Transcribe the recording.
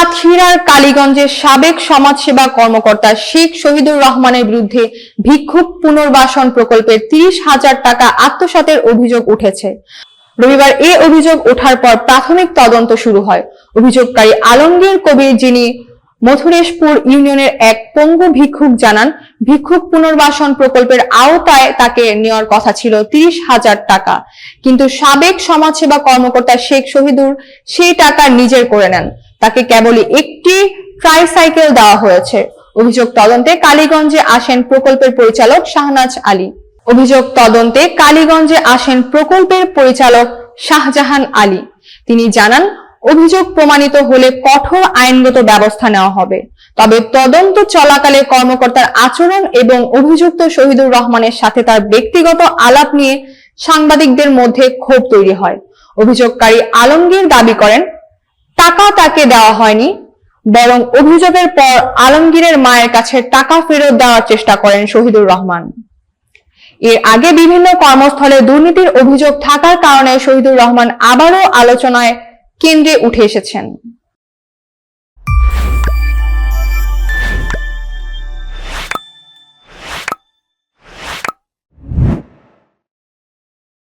সাতক্ষীরার কালীগঞ্জের সাবেক সমাজসেবা কর্মকর্তা শেখ শহীদুর রহমানের বিরুদ্ধে ভিক্ষুক পুনর্বাসন প্রকল্পের তিরিশ হাজার টাকা আত্মসাতের অভিযোগ উঠেছে। রবিবার এ অভিযোগ ওঠার পর প্রাথমিক তদন্ত শুরু হয়। অভিযোগকারী আলমগীর কবির যিনি মথুরেশপুর ইউনিয়নের এক পঙ্গু ভিক্ষুক জানান, ভিক্ষুক পুনর্বাসন প্রকল্পের আওতায় তাকে নেওয়ার কথা ছিল তিরিশ হাজার টাকা। কিন্তু সাবেক সমাজসেবা কর্মকর্তা শেখ শহীদুর সেই টাকা নিজের করে নেন। তাকে কেবলই একটি ট্রাইসাইকেল দেওয়া হয়েছে। অভিযোগ তদন্তে কালীগঞ্জে আসেন প্রকল্পের পরিচালক শাহনাজ আলী। অভিযোগ তদন্তে কালীগঞ্জে আসেন প্রকল্পের পরিচালক শাহজাহান আলী। তিনি জানান, অভিযোগ প্রমাণিত হলে কঠোর আইনগত ব্যবস্থা নেওয়া হবে। তবে তদন্ত চলাকালে কর্মকর্তার আচরণ এবং অভিযুক্ত শহীদুর রহমানের সাথে তার ব্যক্তিগত আলাপ নিয়ে সাংবাদিকদের মধ্যে ক্ষোভ তৈরি হয়। অভিযোগকারী আলমগীর দাবি করেন টাকা তাকে দেওয়া হয়নি, বরং অভিযোগের পর আলমগীরের মায়ের কাছে টাকা ফেরত দেওয়ার চেষ্টা করেন শহীদুর রহমান। এর আগে বিভিন্ন কর্মস্থলে দুর্নীতির অভিযোগ থাকার কারণে শহীদুর রহমান আবারও আলোচনায় কেন্দ্রে উঠে এসেছেন।